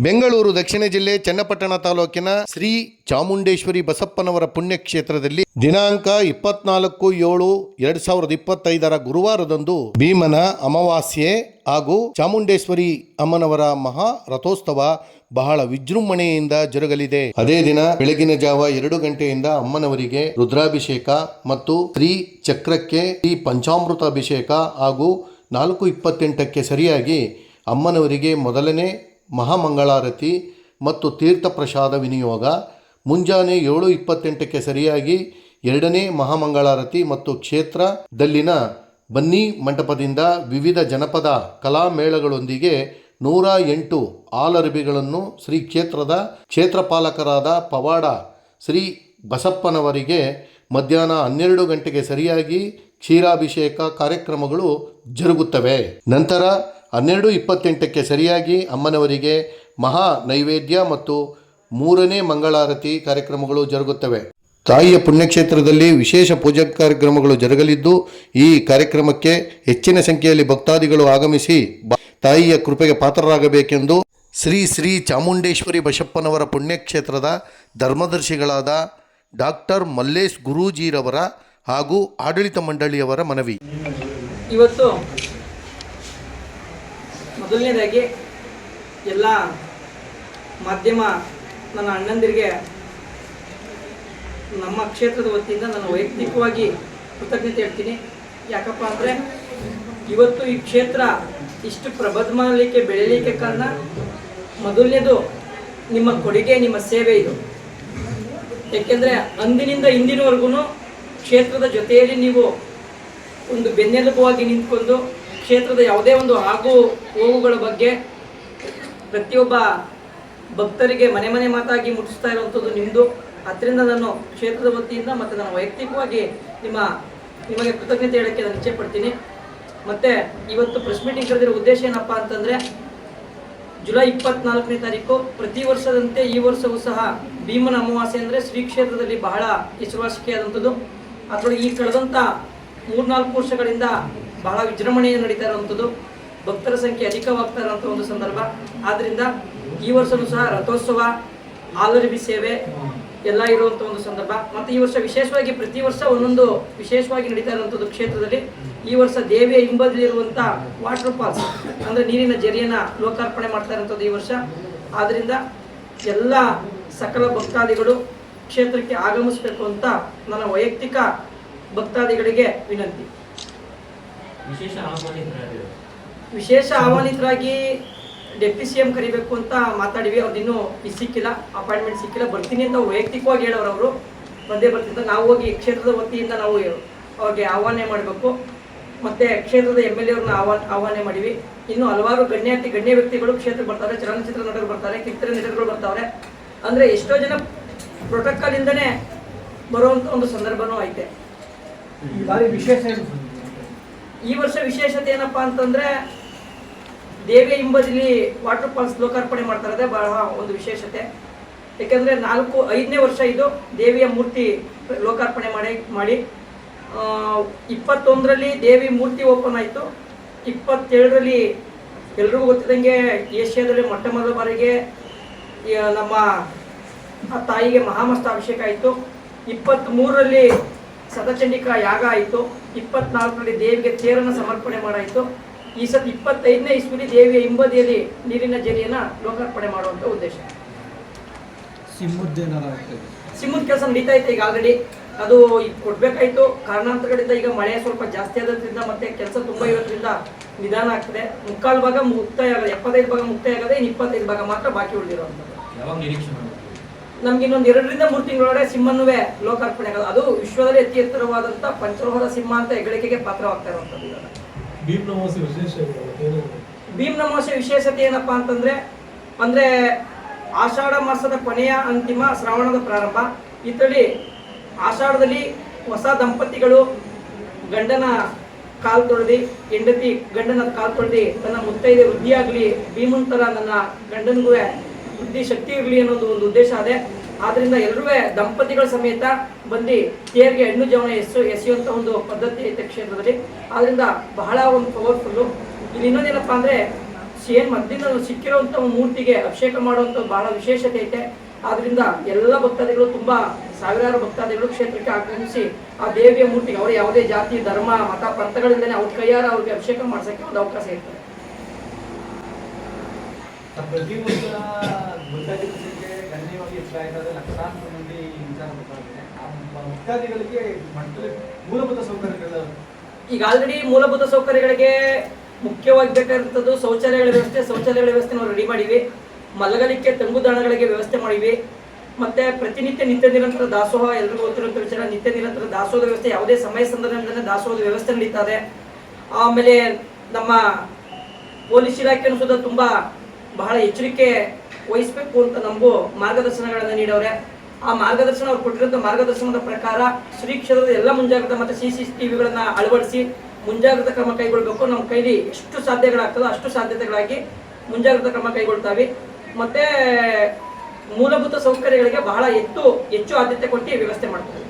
ಬೆಂಗಳೂರು ದಕ್ಷಿಣ ಜಿಲ್ಲೆ ಚನ್ನಪಟ್ಟಣ ತಾಲೂಕಿನ ಶ್ರೀ ಚಾಮುಂಡೇಶ್ವರಿ ಬಸಪ್ಪನವರ ಪುಣ್ಯಕ್ಷೇತ್ರದಲ್ಲಿ ದಿನಾಂಕ ಇಪ್ಪತ್ನಾಲ್ಕು ಏಳು ಎರಡ್ ಸಾವಿರದ ಇಪ್ಪತ್ತೈದರ ಗುರುವಾರದಂದು ಭೀಮನ ಅಮಾವಾಸ್ಯೆ ಹಾಗೂ ಚಾಮುಂಡೇಶ್ವರಿ ಅಮ್ಮನವರ ಮಹಾ ರಥೋತ್ಸವ ಬಹಳ ವಿಜೃಂಭಣೆಯಿಂದ ಜರುಗಲಿದೆ. ಅದೇ ದಿನ ಬೆಳಗಿನ ಜಾವ ಎರಡು ಗಂಟೆಯಿಂದ ಅಮ್ಮನವರಿಗೆ ರುದ್ರಾಭಿಷೇಕ ಮತ್ತು ಶ್ರೀ ಚಕ್ರಕ್ಕೆ ಶ್ರೀ ಪಂಚಾಮೃತ ಅಭಿಷೇಕ ಹಾಗೂ ನಾಲ್ಕು ಇಪ್ಪತ್ತೆಂಟಕ್ಕೆ ಸರಿಯಾಗಿ ಅಮ್ಮನವರಿಗೆ ಮೊದಲನೇ ಮಹಾಮಂಗಳಾರತಿ ಮತ್ತು ತೀರ್ಥ ಪ್ರಸಾದ ವಿನಿಯೋಗ, ಮುಂಜಾನೆ ಏಳು ಇಪ್ಪತ್ತೆಂಟಕ್ಕೆ ಸರಿಯಾಗಿ ಎರಡನೇ ಮಹಾಮಂಗಳಾರತಿ ಮತ್ತು ಕ್ಷೇತ್ರದಲ್ಲಿನ ಬನ್ನಿ ಮಂಟಪದಿಂದ ವಿವಿಧ ಜನಪದ ಕಲಾಮೇಳಗಳೊಂದಿಗೆ ನೂರ ಎಂಟು ಆಲರಬಿಗಳನ್ನು ಶ್ರೀ ಕ್ಷೇತ್ರದ ಕ್ಷೇತ್ರಪಾಲಕರಾದ ಪವಾಡ ಶ್ರೀ ಬಸಪ್ಪನವರಿಗೆ ಮಧ್ಯಾಹ್ನ ಹನ್ನೆರಡು ಗಂಟೆಗೆ ಸರಿಯಾಗಿ ಕ್ಷೀರಾಭಿಷೇಕ ಕಾರ್ಯಕ್ರಮಗಳು ಜರುಗುತ್ತವೆ. ನಂತರ ಹನ್ನೆರಡು ಇಪ್ಪತ್ತೆಂಟಕ್ಕೆ ಸರಿಯಾಗಿ ಅಮ್ಮನವರಿಗೆ ಮಹಾ ನೈವೇದ್ಯ ಮತ್ತು ಮೂರನೇ ಮಂಗಳಾರತಿ ಕಾರ್ಯಕ್ರಮಗಳು ಜರುಗುತ್ತವೆ. ತಾಯಿಯ ಪುಣ್ಯಕ್ಷೇತ್ರದಲ್ಲಿ ವಿಶೇಷ ಪೂಜಾ ಕಾರ್ಯಕ್ರಮಗಳು ಜರುಗಲಿದ್ದು, ಈ ಕಾರ್ಯಕ್ರಮಕ್ಕೆ ಹೆಚ್ಚಿನ ಸಂಖ್ಯೆಯಲ್ಲಿ ಭಕ್ತಾದಿಗಳು ಆಗಮಿಸಿ ತಾಯಿಯ ಕೃಪೆಗೆ ಪಾತ್ರರಾಗಬೇಕೆಂದು ಶ್ರೀ ಶ್ರೀ ಚಾಮುಂಡೇಶ್ವರಿ ಬಸಪ್ಪನವರ ಪುಣ್ಯಕ್ಷೇತ್ರದ ಧರ್ಮದರ್ಶಿಗಳಾದ ಡಾಕ್ಟರ್ ಮಲ್ಲೇಶ್ ಗುರೂಜಿರವರ ಹಾಗೂ ಆಡಳಿತ ಮಂಡಳಿಯವರ ಮನವಿ. ಇವತ್ತು ಮೊದಲನೇದಾಗಿ ಎಲ್ಲ ಮಾಧ್ಯಮ ನನ್ನ ಅಣ್ಣಂದಿರಿಗೆ ನಮ್ಮ ಕ್ಷೇತ್ರದ ವತಿಯಿಂದ ನಾನು ವೈಯಕ್ತಿಕವಾಗಿ ಕೃತಜ್ಞತೆ ಹೇಳ್ತೀನಿ. ಯಾಕಪ್ಪ ಅಂದರೆ ಇವತ್ತು ಈ ಕ್ಷೇತ್ರ ಇಷ್ಟು ಪ್ರಬಲಮಾಗಲಿಕ್ಕೆ ಬೆಳೀಲಿಕ್ಕೆ ಕಾರಣ ಮೊದಲನೇದು ನಿಮ್ಮ ಕೊಡುಗೆ, ನಿಮ್ಮ ಸೇವೆ ಇದು. ಏಕೆಂದರೆ ಅಂದಿನಿಂದ ಇಂದಿನವರೆಗೂ ಕ್ಷೇತ್ರದ ಜೊತೆಯಲ್ಲಿ ನೀವು ಒಂದು ಬೆನ್ನೆಲುಬುವಾಗಿ ನಿಂತ್ಕೊಂಡು ಕ್ಷೇತ್ರದ ಯಾವುದೇ ಒಂದು ಆಗು ಹೋಗುಗಳ ಬಗ್ಗೆ ಪ್ರತಿಯೊಬ್ಬ ಭಕ್ತರಿಗೆ ಮನೆ ಮನೆ ಮಾತಾಗಿ ಮುಟ್ಟಿಸ್ತಾ ಇರುವಂಥದ್ದು ನಿಮ್ಮದು ಅದರಿಂದ ನಾನು ಕ್ಷೇತ್ರದ ವತಿಯಿಂದ ಮತ್ತು ನಾನು ವೈಯಕ್ತಿಕವಾಗಿ ನಿಮ್ಮ, ನಿಮಗೆ ಕೃತಜ್ಞತೆ ಹೇಳೋಕ್ಕೆ ನಾನು ಇಚ್ಛೆ ಪಡ್ತೀನಿ. ಮತ್ತು ಇವತ್ತು ಪ್ರೆಸ್ ಮೀಟಿಂಗ್ ಕರೆದಿರೋ ಉದ್ದೇಶ ಏನಪ್ಪ ಅಂತಂದರೆ, ಜುಲೈ ಇಪ್ಪತ್ನಾಲ್ಕನೇ ತಾರೀಕು ಪ್ರತಿ ವರ್ಷದಂತೆ ಈ ವರ್ಷವೂ ಸಹ ಭೀಮನ ಅಮಾವಾಸ್ಯೆ ಅಂದರೆ ಶ್ರೀ ಕ್ಷೇತ್ರದಲ್ಲಿ ಬಹಳ ಹೆಸರುವಾಸಿಕೆಯಾದಂಥದ್ದು ಅದರೊಳಗೆ ಈ ಕಳೆದಂಥ ಮೂರ್ನಾಲ್ಕು ವರ್ಷಗಳಿಂದ ಬಹಳ ವಿಜೃಂಭಣೆಯಿಂದ ನಡೀತಾ ಇರುವಂಥದ್ದು. ಭಕ್ತರ ಸಂಖ್ಯೆ ಅಧಿಕವಾಗ್ತಾ ಇರುವಂಥ ಒಂದು ಸಂದರ್ಭ. ಆದ್ದರಿಂದ ಈ ವರ್ಷವೂ ಸಹ ರಥೋತ್ಸವ ಆಲರಿಬಿ ಸೇವೆ ಎಲ್ಲ ಇರುವಂಥ ಒಂದು ಸಂದರ್ಭ. ಮತ್ತು ಈ ವರ್ಷ ವಿಶೇಷವಾಗಿ ಪ್ರತಿ ವರ್ಷ ಒಂದೊಂದು ವಿಶೇಷವಾಗಿ ನಡೀತಾ ಇರುವಂಥದ್ದು ಕ್ಷೇತ್ರದಲ್ಲಿ ಈ ವರ್ಷ ದೇವಿಯ ಹಿಂಬದಿಲಿರುವಂಥ ವಾಟರ್ ಫಾಲ್ಸ್ ಅಂದರೆ ನೀರಿನ ಜರಿಯನ್ನ ಲೋಕಾರ್ಪಣೆ ಮಾಡ್ತಾ ಇರುವಂಥದ್ದು ಈ ವರ್ಷ. ಆದ್ದರಿಂದ ಎಲ್ಲ ಸಕಲ ಭಕ್ತಾದಿಗಳು ಕ್ಷೇತ್ರಕ್ಕೆ ಆಗಮಿಸಬೇಕು ಅಂತ ನನ್ನ ವೈಯಕ್ತಿಕ ಭಕ್ತಾದಿಗಳಿಗೆ ವಿನಂತಿ. ವಿಶೇಷ ಆಹ್ವಾನಿತರಾಗಿ ಡೆಪ್ಟಿ ಸಿ ಎಂ ಕರಿಬೇಕು ಅಂತ ಮಾತಾಡಿವಿ ಅವ್ರು ಇನ್ನೂ ಇದು ಸಿಕ್ಕಿಲ್ಲ ಅಪಾಯಿಂಟ್ಮೆಂಟ್ ಸಿಕ್ಕಿಲ್ಲ. ಬರ್ತೀನಿ ಅಂತ ವೈಯಕ್ತಿಕವಾಗಿ ಹೇಳೋರು ಅವರು. ಬಂದೇ ಅಂತ ನಾವು ಹೋಗಿ ಕ್ಷೇತ್ರದ ವತಿಯಿಂದ ನಾವು ಅವ್ರಿಗೆ ಆಹ್ವಾನ ಮಾಡಬೇಕು. ಮತ್ತೆ ಕ್ಷೇತ್ರದ ಎಂ ಎಲ್ ಎ ಅವ್ರನ್ನ ಆಹ್ವಾನ ಆಹ್ವಾನ ಮಾಡಿವಿ ಇನ್ನು ಹಲವಾರು ಗಣ್ಯಾತಿ ಗಣ್ಯ ವ್ಯಕ್ತಿಗಳು ಕ್ಷೇತ್ರ ಬರ್ತಾರೆ ಚಲನಚಿತ್ರ ನಟರು ಬರ್ತಾರೆ ಕಿತ್ತರೆ ನಟರುಗಳು ಬರ್ತಾವ್ರೆ. ಅಂದರೆ ಎಷ್ಟೋ ಜನ ಇಂದನೇ ಬರುವಂಥ ಒಂದು ಸಂದರ್ಭನೂ ಐತೆ. ಈ ಬಾರಿ ವಿಶೇಷ ಏನು? ಈ ವರ್ಷ ವಿಶೇಷತೆ ಏನಪ್ಪಾ ಅಂತಂದ್ರೆ ದೇವಿಯ ಹಿಂಬದಿಲಿ ವಾಟರ್ ಫಾಲ್ಸ್ ಲೋಕಾರ್ಪಣೆ ಮಾಡ್ತಾ ಇರೋದೇ ಬಹಳ ಒಂದು ವಿಶೇಷತೆ. ಯಾಕಂದ್ರೆ ನಾಲ್ಕು, ಐದನೇ ವರ್ಷ ಇದು ದೇವಿಯ ಮೂರ್ತಿ ಲೋಕಾರ್ಪಣೆ ಮಾಡಿ ಮಾಡಿ. ಇಪ್ಪತ್ತೊಂದರಲ್ಲಿ ದೇವಿ ಮೂರ್ತಿ ಓಪನ್ ಆಯಿತು. ಇಪ್ಪತ್ತೇಳರಲ್ಲಿ ಎಲ್ರಿಗೂ ಗೊತ್ತಿದ್ದಂಗೆ ಏಷ್ಯಾದಲ್ಲಿ ಮೊಟ್ಟ ಮೊದಲ ಬಾರಿಗೆ ನಮ್ಮ ತಾಯಿಗೆ ಮಹಾಮಸ್ತ ಅಭಿಷೇಕ ಆಯಿತು. ಇಪ್ಪತ್ತ್ಮೂರರಲ್ಲಿ ಸತಚಂಡಿಕಾ ಯಾಗ ಆಯಿತು. ಇಪ್ಪತ್ನಾಲ್ಕರಲ್ಲಿ ದೇವಿಗೆ ತೇರನ್ನು ಸಮರ್ಪಣೆ ಮಾಡಾಯಿತು. ಈ ಸತಿ ಇಪ್ಪತ್ತೈದನೇ ಇಸ್ವಿಲಿ ದೇವಿಯ ಹಿಂಬದಿಯಲ್ಲಿ ನೀರಿನ ಜರಿಯನ್ನು ಲೋಕಾರ್ಪಣೆ ಮಾಡುವಂಥ ಉದ್ದೇಶ. ಸಿಮ್ಮದ ಕೆಲಸ ನಡೀತಾ ಇತ್ತು ಈಗ ಆಲ್ರೆಡಿ ಅದು ಈಗ ಕೊಡ್ಬೇಕಾಯ್ತು. ಕಾರಣಾಂತರಗಳಿಂದ ಈಗ ಮಳೆ ಸ್ವಲ್ಪ ಜಾಸ್ತಿ ಆದ್ರಿಂದ ಮತ್ತೆ ಕೆಲಸ ತುಂಬಾ ಇರೋದ್ರಿಂದ ನಿಧಾನ ಆಗ್ತದೆ. ಮುಕ್ಕಾಲು ಭಾಗ ಮುಕ್ತಾಯ ಆಗದೆ ಎಪ್ಪತ್ತೈದು ಭಾಗ ಮುಕ್ತಾಯ ಆಗದೆ ಇನ್ನು ಇಪ್ಪತ್ತೈದು ಭಾಗ ಮಾತ್ರ ಬಾಕಿ ಉಳಿದಿರುವಂಥದ್ದು. ಯಾವಾಗ ನಿರೀಕ್ಷೆ ಮಾಡ್ಬೋದು ನಮ್ಗೆ ಇನ್ನೊಂದು ಎರಡರಿಂದ ಮೂರು ತಿಂಗಳೊಳಗೆ ಸಿಂಹನುವೆ ಲೋಕಾರ್ಪಣೆ ಆಗೋದು ಅದು ವಿಶ್ವದಲ್ಲಿ ಅತಿ ಎತ್ತರವಾದಂಥ ಪಂಚಲೋಹದ ಸಿಂಹ ಅಂತ ಹೆಗ್ಗಳಿಕೆಗೆ ಪಾತ್ರವಾಗ್ತಾ ಇರುವಂಥದ್ದು ಇವಾಗ. ವಿಶೇಷತೆ ಏನಪ್ಪಾ ಅಂತಂದ್ರೆ ಅಂದ್ರೆ ಆಷಾಢ ಮಾಸದ ಕೊನೆಯ ಅಂತಿಮ ಶ್ರಾವಣದ ಪ್ರಾರಂಭ. ಇದರಲ್ಲಿ ಆಷಾಢದಲ್ಲಿ ಹೊಸ ದಂಪತಿಗಳು ಗಂಡನ ಕಾಲು ತೊಳೆದಿ ಹೆಂಡತಿ ಗಂಡನ ಕಾಲು ತೊಳೆದಿ ತನ್ನ ಮುತ್ತೈದೆ ವೃದ್ಧಿಯಾಗಲಿ ಭೀಮಂತರ ನನ್ನ ಗಂಡನಿಗೂ ವೃದ್ಧಿ ಶಕ್ತಿ ಇರಲಿ ಅನ್ನೋದು ಒಂದು ಉದ್ದೇಶ ಅದೇ. ಆದ್ರಿಂದ ಎಲ್ಲರೂ ದಂಪತಿಗಳ ಸಮೇತ ಬಂದು ತೇರಿಗೆ ಹೆಣ್ಣು ಜವನ ಎಸು ಎಸೆಯುವಂಥ ಒಂದು ಪದ್ಧತಿ ಐತೆ ಕ್ಷೇತ್ರದಲ್ಲಿ. ಆದ್ರಿಂದ ಬಹಳ ಒಂದು ಪವರ್ಫುಲ್ಲು ಇಲ್ಲಿ ಇನ್ನೊಂದೇನಪ್ಪ ಅಂದ್ರೆ, ಏನು ಮೊದಲಿಂದ ಸಿಕ್ಕಿರುವಂಥ ಮೂರ್ತಿಗೆ ಅಭಿಷೇಕ ಮಾಡುವಂಥ ಬಹಳ ವಿಶೇಷತೆ ಐತೆ. ಆದ್ರಿಂದ ಎಲ್ಲ ಭಕ್ತಾದಿಗಳು ತುಂಬಾ ಸಾವಿರಾರು ಭಕ್ತಾದಿಗಳು ಕ್ಷೇತ್ರಕ್ಕೆ ಆಗಮಿಸಿ ಆ ದೇವಿಯ ಮೂರ್ತಿಗೆ, ಅವರು ಯಾವುದೇ ಜಾತಿ, ಧರ್ಮ, ಮತ, ಪಂಥಗಳಿಂದಲೇ ಅವ್ರ ಕೈಯಾರ ಅವ್ರಿಗೆ ಅಭಿಷೇಕ ಮಾಡ್ಸಕ್ಕೆ ಒಂದು ಅವಕಾಶ ಇರ್ತದೆ. ಪ್ರತಿ ವರ್ಷ ಗಣ್ಯವಾಗಿ ಲಕ್ಷಾಂತರ ಮಂದಿ ವಿಚಾರ ಮಠದಲ್ಲಿ ಮೂಲಭೂತ ಸೌಕರ್ಯಗಳ ಈಗ ಆಲ್ರೆಡಿ ಮೂಲಭೂತ ಸೌಕರ್ಯಗಳಿಗೆ ಮುಖ್ಯವಾಗಿ ಬೇಕಾದಂಥದ್ದು ಶೌಚಾಲಯಗಳ ವ್ಯವಸ್ಥೆ ಶೌಚಾಲಯಗಳ ವ್ಯವಸ್ಥೆ ನಾವು ರೆಡಿ ಮಾಡಿವಿ. ಮಲಗಲಿಕ್ಕೆ ತಂಗುದಾಣಗಳಿಗೆ ವ್ಯವಸ್ಥೆ ಮಾಡಿವಿ. ಮತ್ತೆ ಪ್ರತಿನಿತ್ಯ ನಿತ್ಯ ನಿರಂತರ ದಾಸೋಹ, ಎಲ್ರಿಗೂ ಗೊತ್ತಿರುವಂಥ ವಿಚಾರ, ನಿತ್ಯ ನಿರಂತರ ದಾಸೋಹದ ವ್ಯವಸ್ಥೆ ಯಾವುದೇ ಸಮಯ ಸಂದರ್ಭದಲ್ಲಿ ದಾಸೋಹದ ವ್ಯವಸ್ಥೆ ನಡೀತಾ ಇದೆ. ಆಮೇಲೆ ನಮ್ಮ ಪೊಲೀಸ್ ಇಲಾಖೆನೂ ಸುದ ತುಂಬಾ ಬಹಳ ಎಚ್ಚರಿಕೆ ವಹಿಸಬೇಕು ಅಂತ ನಮಗೂ ಮಾರ್ಗದರ್ಶನಗಳನ್ನು ನೀಡವ್ರೆ. ಆ ಮಾರ್ಗದರ್ಶನ ಅವ್ರು ಕೊಟ್ಟಿರೋಂಥ ಮಾರ್ಗದರ್ಶನದ ಪ್ರಕಾರ ಶ್ರೀ ಕ್ಷೇತ್ರದ ಎಲ್ಲ ಮುಂಜಾಗ್ರತಾ ಮತ್ತು ಸಿ ಸಿ ಟಿವಿಗಳನ್ನ ಅಳವಡಿಸಿ ಮುಂಜಾಗ್ರತಾ ಕ್ರಮ ಕೈಗೊಳ್ಳಬೇಕು ನಮ್ಮ ಕೈಲಿ ಎಷ್ಟು ಸಾಧ್ಯಗಳಾಗ್ತದೋ ಅಷ್ಟು ಸಾಧ್ಯತೆಗಳಾಗಿ ಮುಂಜಾಗ್ರತಾ ಕ್ರಮ ಕೈಗೊಳ್ತಾವೆ. ಮತ್ತೆ ಮೂಲಭೂತ ಸೌಕರ್ಯಗಳಿಗೆ ಬಹಳ ಹೆಚ್ಚು ಹೆಚ್ಚು ಆದ್ಯತೆ ಕೊಟ್ಟು ವ್ಯವಸ್ಥೆ ಮಾಡ್ತಾರೆ